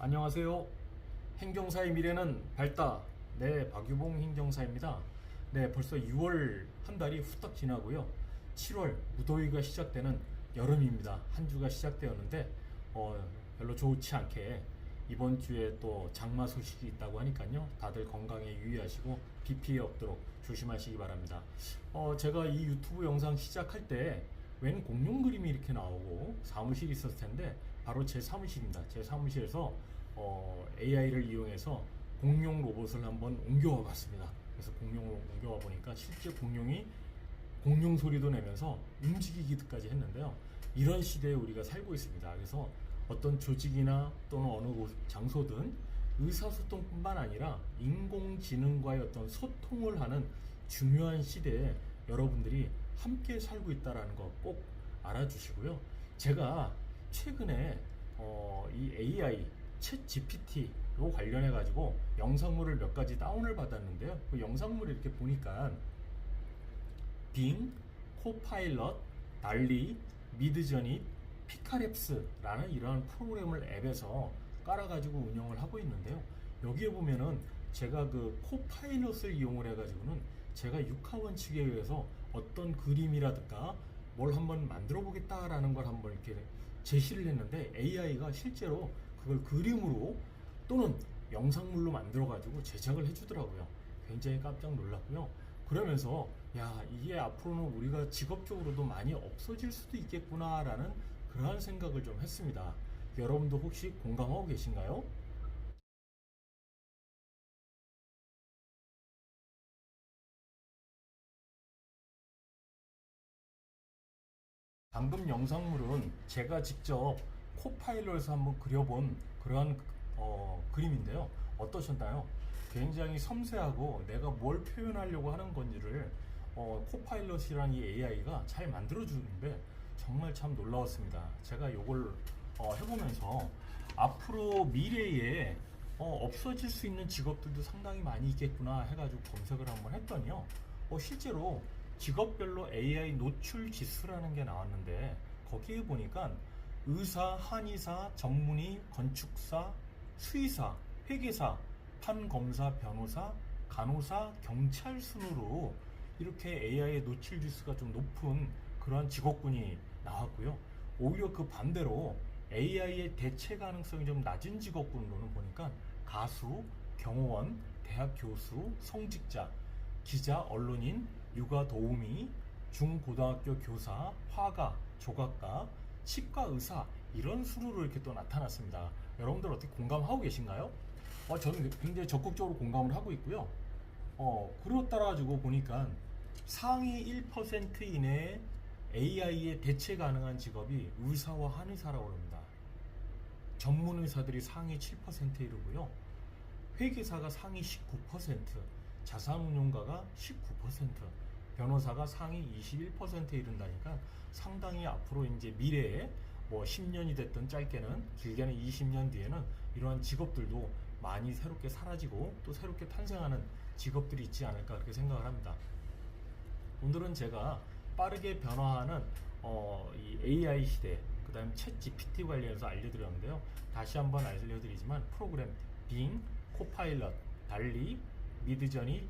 안녕하세요. 행정사의 미래는 밝다. 네, 박유봉 행정사입니다. 네, 벌써 6월 한 달이 후딱 지나고요. 7월 무더위가 시작되는 여름입니다. 한 주가 시작되었는데 어, 별로 좋지 않게 이번 주에 또 장마 소식이 있다고 하니까요. 다들 건강에 유의하시고 비 피해 없도록 조심하시기 바랍니다. 어, 제가 이 유튜브 영상 시작할 때 웬 공룡 그림이 이렇게 나오고 사무실이 있었을 텐데 바로 제 사무실입니다. 제 사무실에서 어, AI를 이용해서 공룡 로봇을 한번 옮겨와 봤습니다. 그래서 공룡을 옮겨와 보니까 실제 공룡이 공룡 소리도 내면서 움직이기까지 했는데요. 이런 시대에 우리가 살고 있습니다. 그래서 어떤 조직이나 또는 어느 곳, 장소든 의사소통뿐만 아니라 인공지능과의 어떤 소통을 하는 중요한 시대에 여러분들이 함께 살고 있다는 거 꼭 알아주시고요. 제가 최근에 어, 이 AI 챗 GPT로 관련해 가지고 영상물을 몇 가지 다운을 받았는데요. 그 영상물을 이렇게 보니까 빙, 코파일럿, 달리, 미드저니, 피카랩스라는 이러한 프로그램을 앱에서 깔아가지고 운영을 하고 있는데요. 여기에 보면은 제가 그 코파일럿을 이용을 해가지고는 제가 육하원 측에 의해서 어떤 그림이라든가 뭘 한번 만들어 보겠다라는 걸 한번 이렇게 제시를 했는데 AI가 실제로 그걸 그림으로 또는 영상물로 만들어 가지고 제작을 해주더라고요. 굉장히 깜짝 놀랐고요. 그러면서 야 이게 앞으로는 우리가 직업적으로도 많이 없어질 수도 있겠구나라는 그러한 생각을 좀 했습니다. 여러분도 혹시 공감하고 계신가요? 방금 영상물은 제가 직접 코파일럿에서 한번 그려본 그러한 어, 그림인데요. 어떠셨나요? 굉장히 섬세하고 내가 뭘 표현하려고 하는 건지를 어, 코파일럿이라는 이 AI가 잘 만들어주는데 정말 참 놀라웠습니다. 제가 이걸 어, 해보면서 앞으로 미래에 어, 없어질 수 있는 직업들도 상당히 많이 있겠구나 해가지고 검색을 한번 했더니요. 어, 실제로 직업별로 AI 노출 지수라는 게 나왔는데 거기에 보니까 의사, 한의사, 전문의, 건축사, 수의사, 회계사, 판검사, 변호사, 간호사, 경찰 순으로 이렇게 AI의 노출 지수가 좀 높은 그러한 직업군이 나왔고요. 오히려 그 반대로 AI의 대체 가능성이 좀 낮은 직업군으로는 보니까 가수, 경호원, 대학 교수, 성직자, 기자, 언론인, 육아 도우미, 중고등학교 교사, 화가, 조각가, 치과 의사 이런 수로로 이렇게 또 나타났습니다. 여러분들 어떻게 공감하고 계신가요? 어, 저는 굉장히 적극적으로 공감을 하고 있고요. 어, 그로 따라가지고 보니까 상위 1% 이내에 AI에 대체 가능한 직업이 의사와 한의사라고 합니다. 전문 의사들이 상위 7%에 이르고요. 회계사가 상위 19%, 자산운용가가 19%, 변호사가 상위 21%에 이른다니까 상당히 앞으로 이제 미래에 뭐 10년이 됐든 짧게는 길게는 20년 뒤에는 이러한 직업들도 많이 새롭게 사라지고 또 새롭게 탄생하는 직업들이 있지 않을까 그렇게 생각을 합니다. 오늘은 제가 빠르게 변화하는 어, 이 AI 시대, 그 다음에 챗 GPT 관련해서 알려드렸는데요. 다시 한번 알려드리지만 프로그램 빙, 코파일럿, 달리, 미드저니,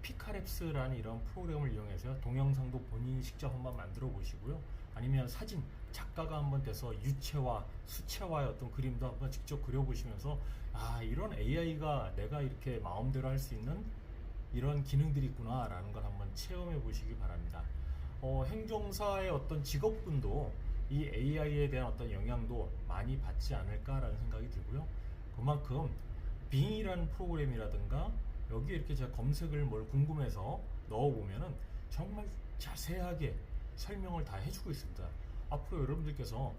피카랩스라는 이런 프로그램을 이용해서 동영상도 본인이 직접 한번 만들어 보시고요. 아니면 사진, 작가가 한번 돼서 유체화, 수체화의 어떤 그림도 한번 직접 그려보시면서 아, 이런 AI가 내가 이렇게 마음대로 할 수 있는 이런 기능들이 있구나라는 걸 한번 체험해 보시기 바랍니다. 어, 행정사의 어떤 직업군도 이 AI에 대한 어떤 영향도 많이 받지 않을까라는 생각이 들고요. 그만큼 빙이라는 프로그램이라든가 여기에 이렇게 제가 검색을 뭘 궁금해서 넣어보면은 정말 자세하게 설명을 다 해주고 있습니다. 앞으로 여러분들께서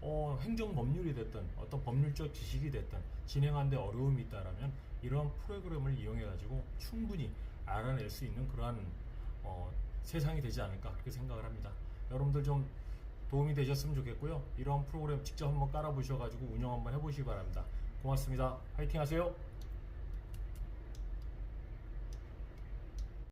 어, 행정 법률이 됐든 어떤 법률적 지식이 됐든 진행하는데 어려움이 있다라면 이러한 프로그램을 이용해 가지고 충분히 알아낼 수 있는 그러한 어, 세상이 되지 않을까 그렇게 생각을 합니다. 여러분들 좀 도움이 되셨으면 좋겠고요. 이러한 프로그램 직접 한번 깔아보셔 가지고 운영 한번 해보시기 바랍니다. 고맙습니다. 화이팅 하세요.